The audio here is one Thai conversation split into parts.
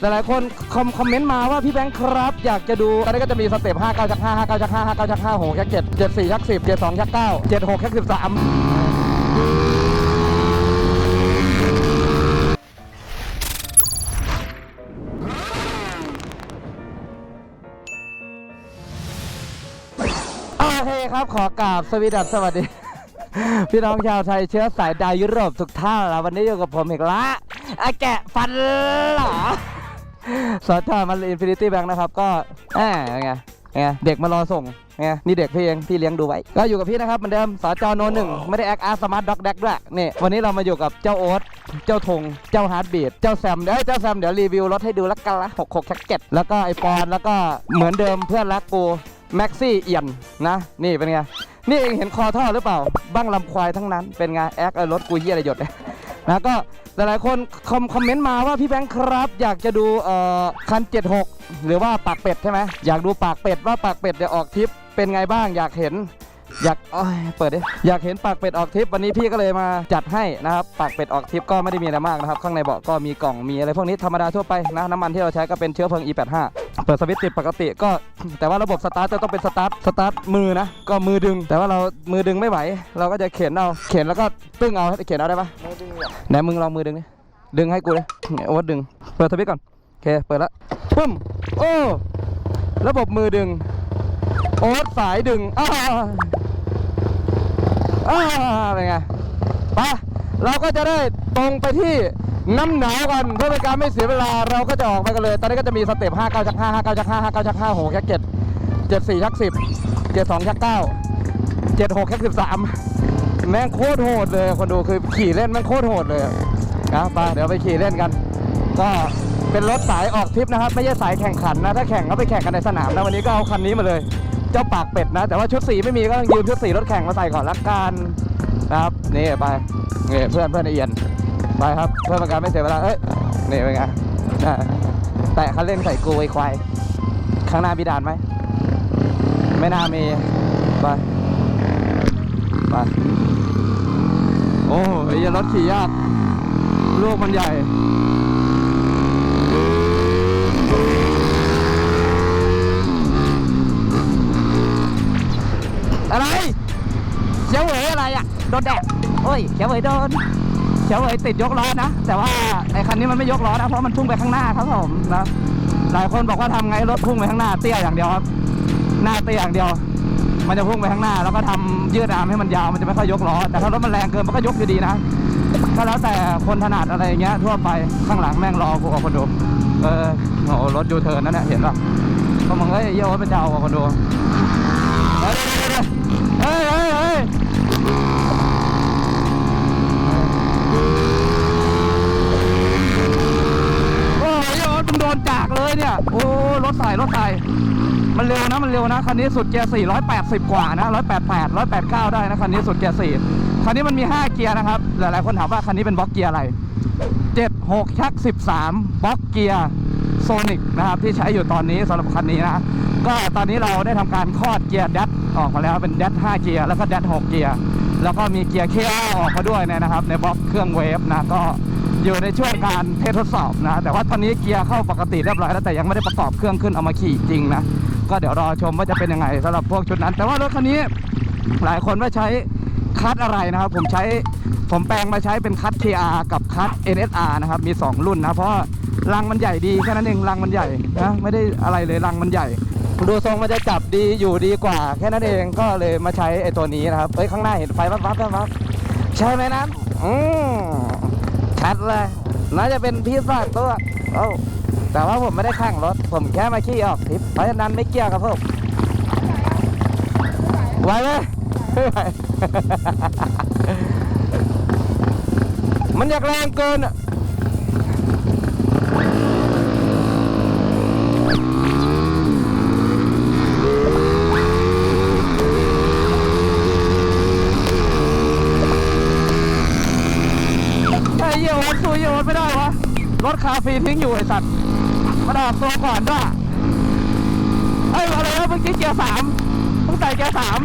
หลายๆคนคอมคอมเมนต์มาว่าพี่แบงค์ครับ อยากจะดูตอนนี้ก็จะมีสเต็ป5 9ชัก5 5 9ชัก5 5 9ชัก5 6ชัก7 7 4ชัก10 7 2ชัก9 7 6ชัก13 โอเคครับขอกราบสวีดัสสวัสดี พี่น้องชาวไทยเชื้อสายดาวยุโรปทุกท่านแล้ววันนี้อยู่กับผมอีกละอาแกะฟันหรอ สอทอมันอินฟินิตี้แบงค์นะครับ ก็แหมไงไงเด็กมารอส่งไงนี่เด็กพี่เองพี่เลี้ยงดูไว้ ก็อยู่กับพี่นะครับเหมือนเดิมสจโนหนึ่งไม่ได้แอคอาร์สมาร์ทด็อกแดกด้วยนี่วันนี้เรามาอยู่กับเจ้าโอ๊ตเจ้าธงเจ้าฮาร์ดบีดเจ้าแซมเดี๋ยวเจ้าแซมเดี๋ยวรีวิวรถให้ดูแล้วกันละหกหกแท็กเก็ตแล้วก็ไอปอนแล้วก็เหมือนเดิมเพื่อนรักกูแม็กซี่เอียนนะนี่เป็นไงนี่เองเห็นคอท่อหรือเปล่าบ้างลำควายทั้งนั้นเป็นไงแอคเออรถกูเฮียอะไรหยดเลย นะก็หลายๆคนคอมคอมเมนต์มาว่าพี่แบงค์ครับ อยากจะดูเอ่อคัน 76 หรือว่าปากเป็ดใช่ไหมอยากดูปากเป็ดว่าปากเป็ดจะออกทริปเป็นไงบ้างอยากเห็น อยากโอ้ยเปิดดิอยากเห็นปากเป็ดออกทริปวันนี้พี่ก็เลยมาจัดให้นะครับปากเป็ดออกทริปก็ไม่ได้มีอะไรมากนะครับ ข้างในเบาะก็มีกล่องมีอะไรพวกนี้ธรรมดาทั่วไปนะน้ำมันที่เราใช้ก็เป็นเชื้อเพลิง E85 เปิดสวิตช์ติดปกติก็ แต่ว่าระบบสตาร์ทจะต้องเป็นสตาร์ทสตาร์ทมือนะ ก็มือดึง แต่ว่าเรามือดึงไม่ไหว เราก็จะเข็นเอาเข็นแล้วก็ตึ้งเอาเข็นเอาได้ปะไหนมึงลองมือดึงดิดึงให้กูเลยเนี่ยโอ๊ตดึงเปิดสวิตช์ก่อนโอเคเปิดแล้วปึ้มโอ้ระบบมือดึงโอ๊ตสายดึงอ้า อ่าเป็นไงไปเราก็จะได้ตรงไปที่น้ำหนาวกันเพื่อเป็นการไม่เสียเวลาเราก็จะออกไปกันเลย ตอนนี้ก็จะมีสเต็ป5 9ชัก5 5 9ชัก5 5 9ชัก5 6ชัก7 7 4ชัก10 7 2ชัก9 7 6ชัก13 แม่งโคตรโหดเลยคนดูคือขี่เล่นแม่งโคตรโหดเลยนะไปเดี๋ยวไปขี่เล่นกัน ก็เป็นรถสายออกทริปนะครับ ไม่ใช่สายแข่งขันนะ ถ้าแข่งก็ไปแข่งกันในสนามนะวันนี้ก็เอาคันนี้มาเลย เจ้าปากเป็ดนะ แต่ว่าชุดสีไม่มีก็ต้องยืมชุดสีรถแข่งมาใส่ก่อนละกันนะครับนี่ไปนี่เพื่อนเพื่อนไอเอียนไปครับเพื่อเป็นการไม่เสียเวลาเอ้ยนี่เป็นไงแตะคันเร่งใส่กูไอควายข้างหน้ามีด่านไหมไม่น่ามีไปไปโอ้ยรถขี่ยากลูกมันใหญ่ นแดดโอ้ยเขียวเวยโดนเขียวเวยติดยกล้อนะ แต่ว่าไอ้คันนี้มันไม่ยกล้อนะเพราะมันพุ่งไปข้างหน้าครับผมนะหลายคนบอกว่าทำไงรถพุ่งไปข้างหน้าเตี้ยอย่างเดียวครับ หน้าเตี้ยอย่างเดียว มันจะพุ่งไปข้างหน้า แล้วก็ทำยืดอามให้มันยาวมันจะไม่ค่อยยกล้อแต่ถ้ารถมันแรงเกินมันก็ยกอยู่ดีนะก็แล้วแต่คนถนัดอะไรเงี้ยทั่วไปข้างหลังแม่งรอกูกับคนดูเออโอ้โหรถยูเทิร์นนั่นแหละเห็นป่ะก็มึงเอ้ยเยี่ยวเป็นเจ้ากับคนดูเฮ้ยเฮ้ยเฮ้ยโอ้ยโอ๊ตมึ งโดนจากเลยเนี่ย โอ้รถใส่รถใส่มันเร็วนะมันเร็วนะคันนี้สุดเกียร์480 กว่านะ188 189 ได้นะคันนี้สุดเกียร์4คันนี้มันมี 5 เกียร์นะครับหลายๆคนถามว่าคันนี้เป็นบล็อกเกียร์อะไร 7 6ชัก13บล็อกเกียร์โซนิกนะครับที่ใช้อยู่ตอนนี้สำหรับคันนี้นะก็ตอนนี้เราได้ทำการคลอดเกียร์แดดออกมาแล้วเป็นแดด5เกียร์แล้วก็แดด6เกียร์แล้วก็มีเกียร์ KR ออกมาด้วยนะครับ ในบล็อกเครื่องเวฟนะก็ อยู่ในช่วงการเทสทดสอบนะแต่ว่าตอนนี้เกียร์เข้าปกติเรียบร้อยแล้วแต่ยังไม่ได้ประกอบเครื่องขึ้นเอามาขี่จริงนะก็เดี๋ยวรอชมว่าจะเป็นยังไงสำหรับพวกชุดนั้น แต่ว่ารถคันนี้หลายคนว่าใช้คัทอะไรนะครับผมใช้ผมแปลงมาใช้เป็นคัท KR กับคัท NSR นะครับมี 2 รุ่นนะเพราะรังมันใหญ่ดีแค่นั้นเองรังมันใหญ่นะไม่ได้อะไรเลยรังมันใหญ่ ดูทรงมันจะจับดีอยู่ดีกว่า แค่นั้นเองก็เลยมาใช้ไอ้ตัวนี้นะครับเฮ้ยข้างหน้าเห็นไฟวับวับวับวับใช่ไหมนั้นอืม ชัดเลย น่าจะเป็นพี่สากตัวโอ้แต่ว่าผมไม่ได้ข้างรถ ผมแค่มาขี่ออกทริป เพราะฉะนั้นไม่เกี่ยวกับผมไหวไหมไม่ไหวมันอยากแรงเกินอะ ฟรีทิ้งอยู่ไอสัตว์มาดอกตัวก่อนด้วยเฮ้ยอะไรวะเมื่อกี้เกียร์สามเพิ่งใส่เกียร์สาม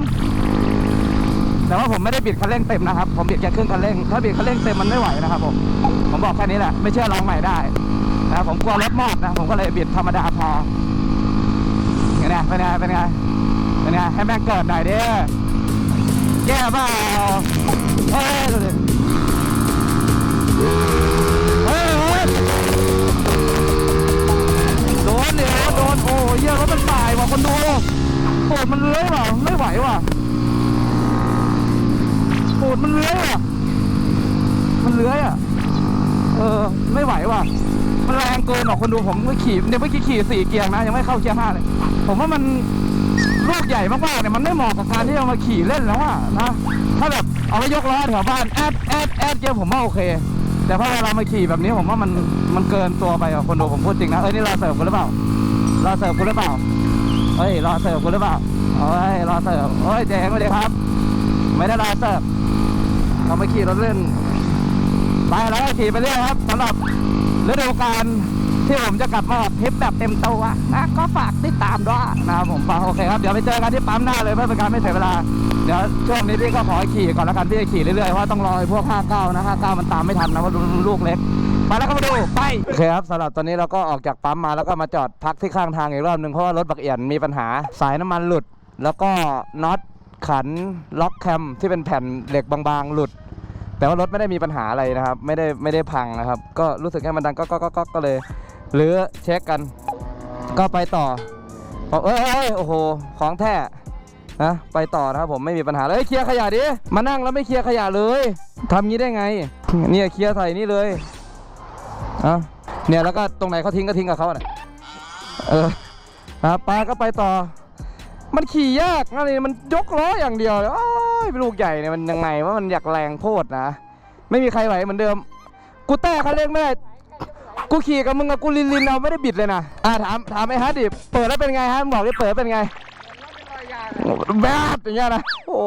แต่ว่าผมไม่ได้บิดคันเร่งเต็มนะครับ ผมบิดแค่ครึ่งคันเร่ง ถ้าบิดคันเร่งเต็มมันไม่ไหวนะครับผม ผมบอกแค่นี้แหละ ไม่เชื่อลองใหม่ได้นะผมกลัวรถมอดนะ ผมก็เลยบิดธรรมดาพอเป็นไงเป็นไงเป็นไงเป็นไงให้แม่งเกิดหน่อยดิแก้เปล่าเฮ้ย โดนเดี๋ยวโดนโอ้ยเหี้ยรถมันป่ายว่ะคนดูโอ้มันเลื้อยว่ะไม่ไหวว่ะโอ้มันเลื้อยว่ะมันเลื้อยอะเออไม่ไหวว่ะมันแรงเกินหรอกคนดูผมไม่ขี่เนี่ยเมื่อกี้ขี่สี่เกียร์นะยังไม่เข้าเกียร์ห้าเลยผมว่ามันลูกใหญ่มากๆเนี่ยมันไม่เหมาะกับการที่จะมาขี่เล่นแล้วอะนะถ้าแบบเอาไปยกล้อแถวบ้านแอดแอดแอดเกียร์ผมว่าโอเค แต่พอเรามาขี่แบบนี้ผมว่ามันมันเกินตัวไปอะคนดูผมพูดจริงนะเอ้ยนี่เรอเสิร์ฟกูหรือเปล่า รอเสิร์ฟกูหรือเปล่าเฮ้ยรอเสิร์ฟกูหรือเปล่าเฮ้ยรอเสิร์ฟเฮ้ยเจ๊งไปเลยครับ ไม่ได้รอเสิร์ฟเรามาขี่รถเล่นไปแล้วขี่ไปเรื่อยครับสำหรับฤดูกาลที่ผมจะกลับมาทริปแบบเต็มตัวนะก็ฝากติดตามด้วยนะครับผมโอเคครับเดี๋ยวไปเจอกันที่ปั๊มหน้าเลยเพื่อเป็นการไม่เสียเวลาเดี๋ยวช่วงนี้พี่ก็ขอขี่ก่อนแล้วกันพี่จะขี่เรื่อยๆเพราะต้องรอไอ้พวก 59 นะ 59 มันตามไม่ทันนะเพราะลูกเล็ก ไปแล้วก็มาดูไปโอเคครับสำหรับตอนนี้เราก็ออกจากปั๊มมาแล้วก็มาจอดพักที่ข้างทางอีกรอบหนึ่งเพราะว่ารถบักเอียนมีปัญหาสายน้ำมันหลุด แล้วก็น็อตขันล็อกแคมที่เป็นแผ่นเหล็กบางๆ หลุด แต่ว่ารถไม่ได้มีปัญหาอะไรนะครับ ไม่ได้ไม่ได้พังนะครับ ก็รู้สึกแค่มันดังก็ก็ก็ก็ก็เลยหรือเช็คกัน ก็ไปต่อบอกเอ้ยเอ้ยโอ้โหของแท้นะไปต่อนะครับผมไม่มีปัญหาเลยเฮ้ยเคลียร์ขยะดิมานั่งแล้วไม่เคลียร์ขยะเลยทำงี้ได้ไงเนี่ยเคลียร์ใส่นี่เลย อะเนี่ยแล้วก็ตรงไหนเขาทิ้งก็ทิ้งกับเขาเนี่ยเออนะครับปลาก็ไปต่อ มันขี่ยากนะนี่มันยกล้ออย่างเดียวโอ้ยลูกใหญ่เนี่ยมันยังไงว่ามันอยากแรงโพดนะ ไม่มีใครไหวเหมือนเดิม กูแต้คันเร่งไม่ได้กูขี่กับมึงกับกูลินลินเอาไม่ได้บิดเลยนะอ่าถามถามไอ้ฮัทดิเปิดแล้วเป็นไงฮะบอกดิเปิดเป็นไงแบบอย่างเงี้ยนะโอ้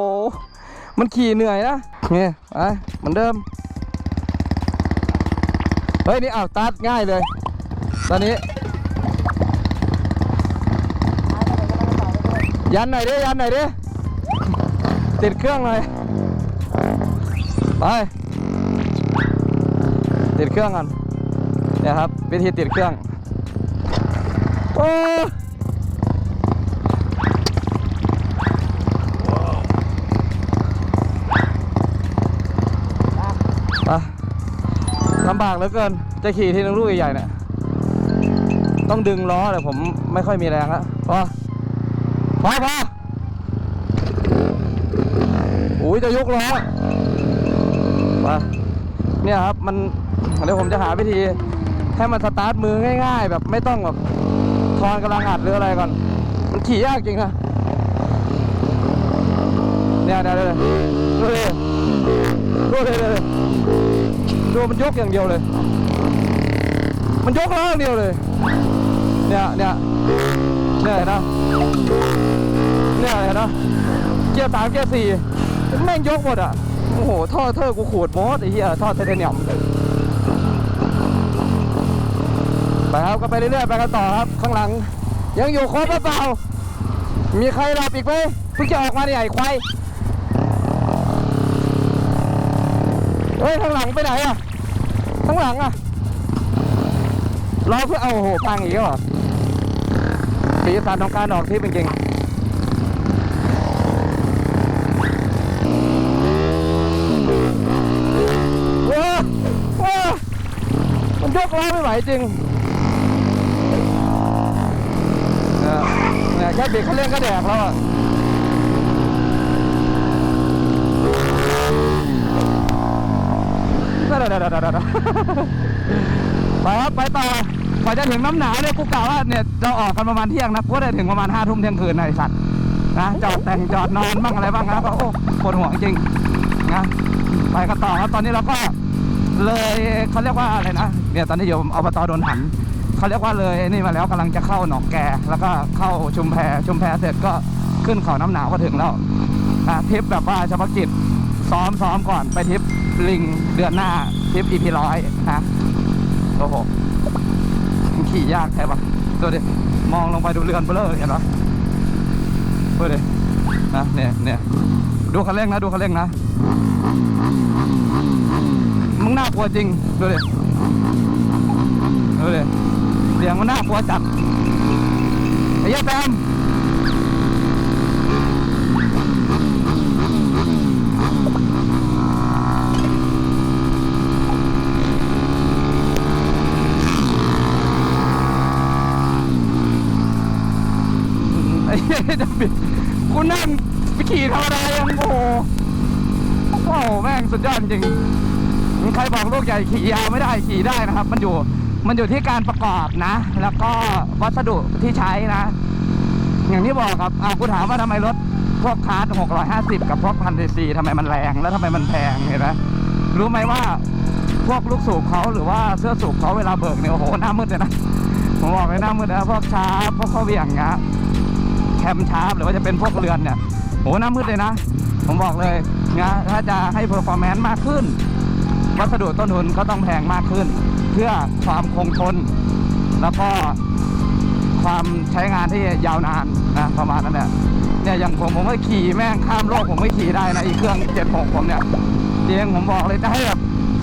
มันขี่เหนื่อยนะเนี่ไปเหมือนเดิม เฮ้ย นี่อ้าวตัดง่ายเลย ตอนนี้ ยันหน่อยดิ ยันหน่อยดิ ติดเครื่องหน่อยไป ติดเครื่องกันเนี่ยครับ วิธีติดเครื่องโอ้ ลำบากเหลือเกิน จะขี่ทีนึงลูกใหญ่ๆเนี่ย ต้องดึงล้อแต่ผมไม่ค่อยมีแรงแล้วพอพอพอโอ้ยจะยกล้อไปเนี่ยครับ มันเดี๋ยวผมจะหาวิธี ให้มันสตาร์ทมือง่าย ๆ แบบไม่ต้องแบบทอนกำลังอัดหรืออะไรก่อน มันขี่ยากจริงนะเนี่ยเดี๋ยวเดี๋ยวดูดิดูดิดูดิ ดูมันยกอย่างเดียวเลย มันยกล้ออย่างเดียวเลย เนี่ยเนี่ยเนี่ยนนะเนี่ยนนะเกียร์สามเกียร์สี่แม่งยกหมดอะ โอ้โห ท่อเธอกูขูดหมดไอ้เหี้ยท่อไทเทเนียมไปครับก็ไปเรื่อยๆไปกันต่อครับ ข้างหลัง ยังอยู่ครบหรือเปล่า มีใครหลับอีกไหมเพิ่งจะออกมาเนี่ยไอ้ควายเฮ้ย ข้างหลังไปไหนอะ ข้างหลังอะรอเพื่อเอาโหพังอีกแล้วเหรอสีสันของการออกทริปจริงๆว้าว้ามันยกล้อไม่ไหวจริงเนี่ยแค่เบรกเขาเร่งก็แดกแล้วอะ ไปครับไปต่อกว่าจะถึงน้ำหนาวเนี่ยกูกะว่าเนี่ยเราออกกันประมาณเที่ยงนะกูได้ถึงประมาณห้าทุ่มเที่ยงคืนนะไอสัตว์นะจอดแต่งจอดนอนบ้างอะไรบ้างนะก็โอ้ปวดหัวจริงนะไปกันต่อครับตอนนี้เราก็เลยเขาเรียกว่าอะไรนะเนี่ยตอนนี้อยู่อบตโดนหันเขาเรียกว่าเลยนี่มาแล้วกำลังจะเข้าหนองแกแล้วก็เข้าชุมแพชุมแพเสร็จก็ขึ้นเขาน้ำหนาวก็ถึงแล้วนะทริปแบบว่าเฉพาะกิจ ซ้อมซ้อมก่อนไปทริปลิงเดือนหน้าทริปอีพีร้อยนะโอ้โหขี่ยากใช่ปะดูดิมองลงไปดูเรือนเบลอเห็นปะดูดินะเนี่ยเนี่ยดูคันเร่งนะ ดูคันเร่งนะมึงน่ากลัวจริงดูดิดูดิเสียงมันน่ากลัวจัดไอ้เหี้ยแปม จะบิดกูนั่งไปขี่ธรรมดายังโอ้โหโอ้โหแม่งสุดยอดจริงใครบอกลูกใหญ่ขี่ยาวไม่ได้ขี่ได้นะครับ มันอยู่มันอยู่ที่การประกอบนะ แล้วก็วัสดุที่ใช้นะ อย่างที่บอกครับอ่ากูถามว่าทำไมรถพวกคาร์ด650 กับพวกพันซีซีทำไมมันแรงแล้วทำไมมันแพงเห็นไหมรู้ไหมว่าพวกลูกสูบเขาหรือว่าเสื้อสูบเขาเวลาเบิกเนี่ยโอ้โหหน้ามืดเลยนะผมบอกเลยหน้ามืดนะพวกชาร์พวกเขาเหวี่ยงเงี้ย แคมชาร์ปหรือว่าจะเป็นพวกเรือนเนี่ยโอ้โหหน้ามืดเลยนะ ผมบอกเลยนะถ้าจะให้เพอร์ฟอร์แมนซ์มากขึ้น วัสดุต้นทุนก็ต้องแพงมากขึ้น เพื่อความคงทน แล้วก็ความใช้งานที่ยาวนานนะประมาณนั้นแหละเนี่ยอย่างผมผมก็ขี่แม่งข้ามโลกผมไม่ขี่ได้นะอีเครื่อง76ผมเนี่ยจริงผมบอกเลยจะให้แบบ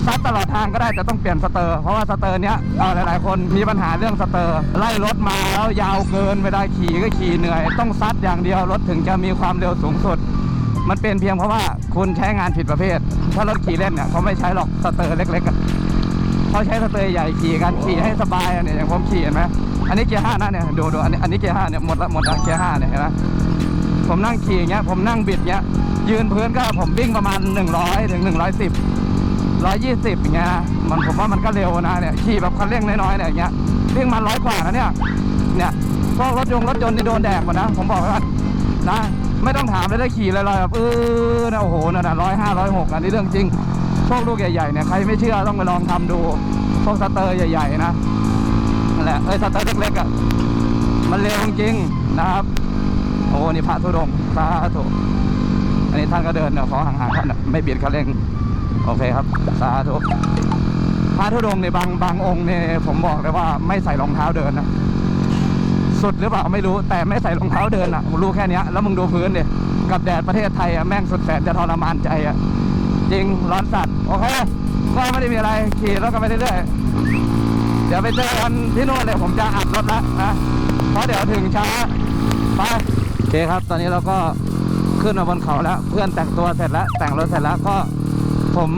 ซัดตลอดทางก็ได้แต่ต้องเปลี่ยนสเตอร์ เพราะว่าสเตอร์เนี้ยเออหลาย ๆ คนมีปัญหาเรื่องสเตอร์ ไล่รถมาแล้วยาวเกินเวลาขี่ก็ขี่เหนื่อย ต้องซัดอย่างเดียวรถถึงจะมีความเร็วสูงสุด มันเป็นเพียงเพราะว่าคุณใช้งานผิดประเภท ถ้ารถขี่เล่นเนี่ยเขาไม่ใช้หรอกสเตอร์เล็กๆเขาใช้สเตอร์ใหญ่ขี่กันขี่ให้สบายเนี่ยอย่างผมขี่เห็นไหมอันนี้เกียร์ห้านะเนี่ยดูดูอันนี้อันนี้เกียร์ห้าเนี่ยหมดละหมดละเกียร์ห้าเนี่ยเห็นไหมผมนั่งขี่อย่างเงี้ยผมนั่งบิดเงี้ยยืนพื้นก็ผมวิ่งประมาณ 100ถึง110 120อย่างเงี้ยมันผมว่ามันก็เร็วนะเนี่ยขี่แบบคันเร่งน้อยๆเนี่ยอย่างเงี้ยวิ่งมาร้อยกว่านะเนี่ยเนี่ยพวกรถยนต์รถยนต์นี่โดนแดกหมดนะผมบอกไว้ก่อนนะไม่ต้องถามเลยได้ขี่ลอยๆแบบเออนะโอ้โหนั่นน่ะร้อยห้าร้อยหกอันนี้เรื่องจริงพวกลูกใหญ่ๆเนี่ยใครไม่เชื่อต้องไปลองทำดูพวกสเตอร์ใหญ่ๆนะนั่นแหละเอ้ยสเตอร์เล็กๆอะมันเร็วจริงนะครับโอ้นี่พระธุดงค์สาธุอันนี้ท่านก็เดินเนี่ยขอห่างๆท่านนะไม่เบียดคันเร่ง โอเคครับ สาธุพระธุดงค์ในยบางบางองค์เนี่ยผมบอกเลยว่าไม่ใส่รองเท้าเดินนะสุดหรือเปล่าไม่รู้แต่ไม่ใส่รองเท้าเดินอะผมรู้แค่นี้แล้วมึงดูพื้นดิกับแดดประเทศไทยอะแม่งสุดแสนจะทรมานใจอะจริงร้อนสัตว์โอเคก็ไม่ได้มีอะไรขี่รถกันไปเรื่อยๆเดี๋ยวไปเจอกันที่นู่นเลยผมจะอัดรถละนะเพราะเดี๋ยวถึงช้าไปโอเคครับ ตอนนี้เราก็ขึ้นมาบนเขาแล้ว เพื่อนแต่งตัวเสร็จแล้วแต่งรถเสร็จแล้วก็ ผม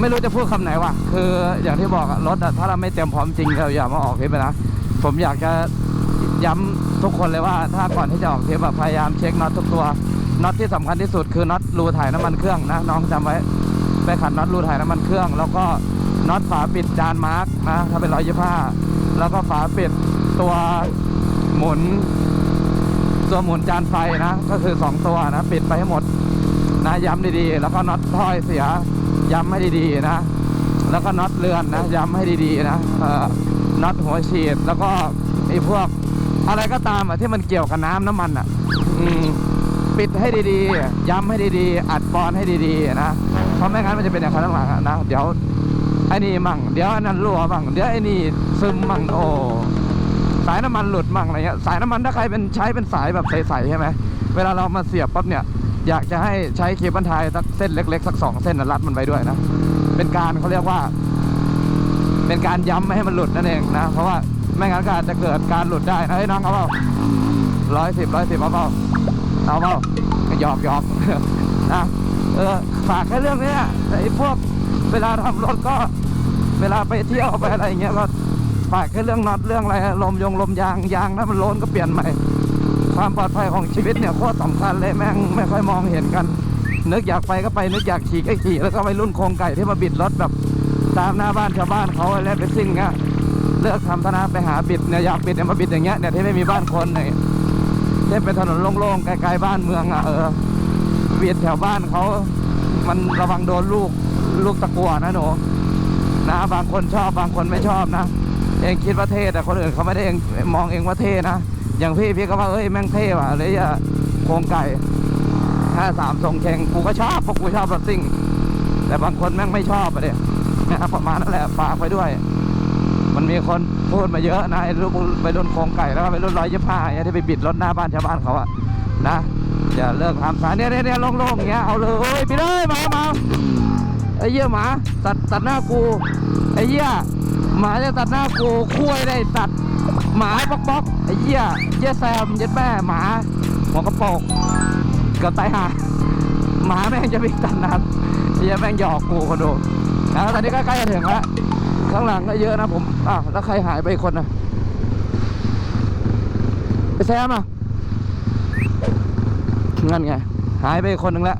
ไม่รู้จะพูดคำไหนว่ะ คืออย่างที่บอกอะรถถ้าเราไม่เตรียมพร้อมจริงเราอย่ามาออกทริปนะผมอยากจะย้ำทุกคนเลยว่า ถ้าก่อนที่จะออกทริปพยายามเช็คน็อตทุกตัวน็อตที่สำคัญที่สุดคือน็อตรูถ่ายน้ำมันเครื่องนะน้องจำไว้ไปขัดน็อตรูถ่ายน้ำมันเครื่อง แล้วก็น็อตฝาปิดจานมาร์กนะถ้าเป็นร้อยยี่ห้าแล้วก็ฝาปิดตัวหมุน ตัวหมุนจานไฟนะ ก็คือ 2 ตัวนะ ปิดไปให้หมด นะย้ำดีๆ แล้วก็น็อตถ้อยเสียย้ำให้ดีๆนะ แล้วก็น็อตเรือนนะย้ำให้ดีๆนะน็อตหัวฉีดแล้วก็ไอ้พวกอะไรก็ตามอะที่มันเกี่ยวกับน้ำน้ำมันอะปิดให้ดีๆ ย้ำให้ดีๆ อัดปอนให้ดีๆนะเพราะไม่งั้นมันจะเป็นอย่างข้างหลังนะเดี๋ยวไอ้นี่มั่งเดี๋ยวอันนั้นรั่วมั่งเดี๋ยวไอ้นี่ซึมมั่งโอ้สายน้ำมันหลุดมั่งอะไรเงี้ยสายน้ำมันถ้าใครเป็นใช้เป็นสายแบบใสๆใช่ไหมเวลาเรามาเสียบปั๊บเนี่ย อยากจะให้ใช้เคเบิลไทยสักเส้นเล็กๆ สักสองเส้นรัดมันไว้ด้วยนะ เป็นการเขาเรียกว่า เป็นการย้ำไม่ให้มันหลุดนั่นเองนะ เพราะว่าไม่งั้นก็อาจจะเกิดการหลุดได้นะไอ้ยน้องเอาเปล่าร้อยสิบร้อยสิบเอาเปล่าเอาเปล่าหยอกหยอกนะเออฝากแค่เรื่องนี้แต่ไอ้พวกเวลาทำรถก็เวลาไปเที่ยวไปอะไรอย่างเงี้ยก็ฝากแค่เรื่องน็อตเรื่องอะไรลมยงลมยางยางถ้ามันโลนก็เปลี่ยนใหม่ ความปลอดภัยของชีวิตเนี่ยโคตรสำคัญเลยแม่งไม่ค่อยมองเห็นกัน นึกอยากไปก็ไปนึกอยากขี่ก็ขี่แล้วก็ไปรุ่นโครงไก่ที่มาบิดรถแบบตามหน้าบ้านชาวบ้านเขาแล้วไปซิ่งเงี้ยเลือกทำธนาไปหาบิดเนี่ยอยากบิดเนี่ยมาบิดอย่างเงี้ยเนี่ยที่ไม่มีบ้านคนเนี่ยที่เป็นถนนโล่งๆไกลๆบ้านเมืองอะเออบิดแถวบ้านเขามันระวังโดนลูกลูกตะกัวนะหนูนะบางคนชอบบางคนไม่ชอบนะ เองคิดว่าเท่แต่คนอื่นเขาไม่ได้เองมองเองว่าเท่นะ อย่างพี่พี่ก็ว่าเอ้ยแม่งเท่ว่ะเลยอะโครงไก่ห้าสามทรงเชงกูก็ชอบเพราะกูชอบรถซิ่ง แต่บางคนแม่งไม่ชอบอะเด็นะครับประมาณนั่นแหละฝากไว้ด้วย มันมีคนพูดมาเยอะนะไอ้รุ่นไปรุ่นโครงไก่แล้วก็ไปรุ่นร้อยยี่ห้าเนี่ยที่ไปบิดรถหน้าบ้านชาวบ้านเขาอะนะอย่าเลิกทำสายเนี่ยเนี่ยโล่งๆอย่างเงี้ยเอาเลยเฮ้ยไปเลยมามาไอ้เหี้ยหมาตัดตัดหน้ากูไอ้เหี้ย หมาจะตัดหน้ากูคุ้ยได้ตัด หมาบล็อกบล็อกไอ้เหี้ยเหี้ยแซมเย็ดแม่หมาหัวกระโปรงเกือบตายห่าหมาแม่งจะวิ่งตัดน้ำไอ้เหี้ยแม่งหยอกกูคนดูแล้วตอนนี้ก็ใกล้จะถึงแล้วข้างหลังก็เยอะนะผมอ้าวแล้วใครหายไปอีกคนนะไอ้แซมอะงั้นไง หายไปอีกคนหนึ่งแล้ว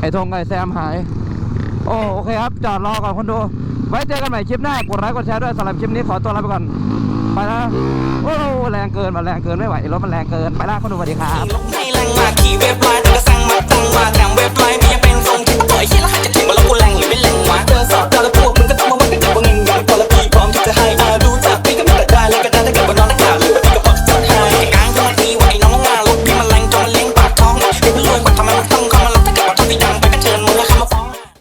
ไอ้ธงไอ้แซมหาย โอ้โอเคครับ จอดรอก่อนคนดู ไว้เจอกันใหม่คลิปหน้ากดไลค์กดแชร์ด้วยสำหรับคลิปนี้ขอตัวลาไปก่อน ไปแล้วโอ้แรงเกินมาแรงเกินไม่ไหวรถมันแรงเกินไปละคนดูสวัสดีครับให้แรงมากขี่เว็บไลน์แต่ก็สั่งมาตั้งมาแต่งเว็บไลน์ไม่ยังเป็นทรงที่ปล่อยเชี่ยแล้วหาจะ